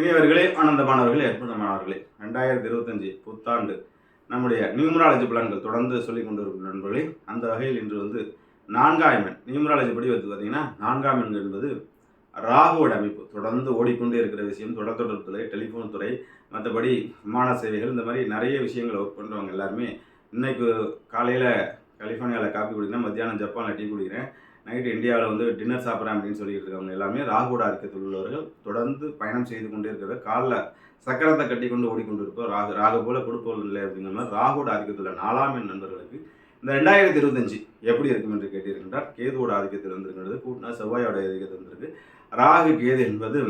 இனியவர்களே ஆனந்தமானவர்களே அற்புதமானவர்களே ரெண்டாயிரத்தி இருபத்தஞ்சி புத்தாண்டு நம்முடைய நியூமராலஜி பலன்கள் தொடர்ந்து சொல்லிக் கொண்டிருக்கும் நண்பர்களே அந்த வகையில் இன்று வந்து நான்காம் எண் நியூமராலஜி படி வந்து பார்த்தீங்கன்னா நான்காம் எண் என்பது ராகுவோட அமைப்பு. தொடர்ந்து ஓடிக்கொண்டே இருக்கிற விஷயம் தொடர்தொடர்பு துறை டெலிஃபோன் துறை மற்றபடி விமான சேவைகள் இந்த மாதிரி நிறைய விஷயங்களை ஒர்க் பண்ணுறவங்க எல்லாருமே இன்னைக்கு காலையில் கலிஃபோர்னியாவில் காப்பி குடிக்கிறேன் மத்தியானம் ஜப்பானில் டீ குடிக்கிறேன் நைட்டு இந்தியாவில் வந்து டின்னர் சாப்பிட்றேன் அப்படின்னு சொல்லிட்டு இருக்கவங்க எல்லாமே ராகுவோட ஆதிக்கத்தில் உள்ளவர்கள். தொடர்ந்து பயணம் செய்து கொண்டே இருக்கிற காலில் சக்கரத்தை கட்டி கொண்டு ஓடிக்கொண்டிருப்போம் ராகு. ராகு போல கொடுப்போம் இல்லை அப்படிங்கிற மாதிரி ராகுவோட ஆதிக்கத்தில் நாலாம் எண் நண்பர்களுக்கு இந்த ரெண்டாயிரத்தி இருபத்தஞ்சு எப்படி இருக்கும் என்று கேட்டிருக்கின்றால் கேதுவோட ஆதிக்கத்தில் வந்திருக்கிறது. கூட்டினா செவ்வாயோட ஆதிக்கத்தில் வந்திருக்கு. ராகு கேது என்பது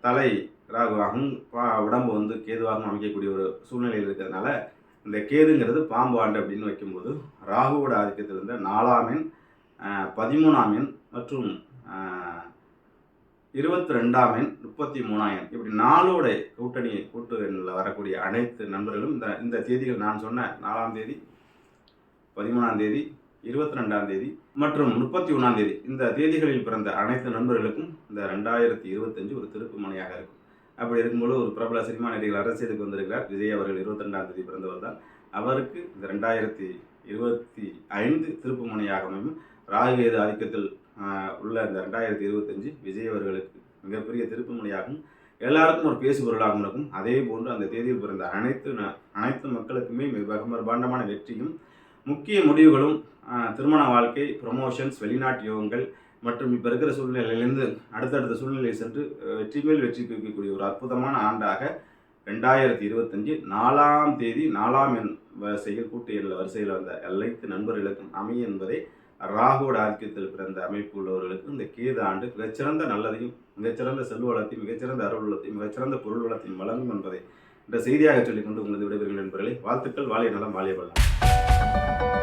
தலை ராகுவாகவும் பா- உடம்பு வந்து கேதுவாகவும் அமைக்கக்கூடிய ஒரு சூழ்நிலையில் இருக்கிறதுனால இந்த கேதுங்கிறது பாம்பு ஆண்டு அப்படின்னு வைக்கும்போது ராகுவோட ஆதிக்கத்தில் இருந்த நாலாம் எண் பதிமூணாம் எண் மற்றும் இருபத்தி ரெண்டாம் எண் முப்பத்தி மூணாயிரம் இப்படி நாளோட கூட்டணி கூட்டு எண்ணில் வரக்கூடிய அனைத்து நண்பர்களும் இந்த இந்த தேதிகள் நான் சொன்ன நாலாம் தேதி பதிமூணாம் தேதி இருபத்தி ரெண்டாம் தேதி மற்றும் முப்பத்தி ஒன்றாம் தேதி. இந்த தேதிகளில் பிறந்த அனைத்து நண்பர்களுக்கும் இந்த ரெண்டாயிரத்தி இருபத்தஞ்சு ஒரு திருப்புமனையாக இருக்கும். அப்படி இருக்கும்போது ஒரு பிரபல சினிமா நடிகர் அரசியலுக்கு வந்திருக்கிறார். விஜய் அவர்கள் இருபத்தி ரெண்டாம் தேதி பிறந்தவர் தான் அவருக்கு இந்த ரெண்டாயிரத்தி இருபத்தி ஐந்து திருப்பு முனையாக அமையும் ராகுவேது ஆதிக்கத்தில் உள்ள இந்த ரெண்டாயிரத்தி இருபத்தஞ்சு விஜய் அவர்களுக்கு மிகப்பெரிய திருப்பு முனையாகும் எல்லாருக்கும் ஒரு பேசு பொருளாகவும் இருக்கும். அதே போன்று அந்த தேதியில் பிறந்த அனைத்து ந- அனைத்து மக்களுக்குமே மிக பிரம்மாண்டமான வெற்றியும் முக்கிய முடிவுகளும் திருமண வாழ்க்கை ப்ரொமோஷன்ஸ் வெளிநாட்டு யோகங்கள் மற்றும் இப்போ இருக்கிற சூழ்நிலையிலிருந்து அடுத்தடுத்த சூழ்நிலையை சென்று வெற்றி மேல் வெற்றி குவிக்கக்கூடிய ஒரு அற்புதமான ஆண்டாக ரெண்டாயிரத்தி இருபத்தஞ்சு நாலாம் தேதி நாலாம் எண் வரிசையில் கூட்டு எண்ணில் வரிசையில் வந்த அனைத்து நண்பர்களுக்கும் அமையும் என்பதை ராகுவோட ஆதிக்கத்தில் பிறந்த அமைப்பு உள்ளவர்களுக்கு இந்த கேது ஆண்டு மிகச்சிறந்த நல்லதையும் மிகச்சிறந்த செல்வ வளத்தையும் மிகச்சிறந்த அருள் வளத்தையும் மிகச்சிறந்த பொருள் வளத்தையும் வழங்கும் என்பதை இந்த செய்தியாக சொல்லிக்கொண்டு உங்களது விடைபெறுகிறேன் நண்பர்களே. வாழ்த்துக்கள். வாழிய நலம். வாழை வளம்.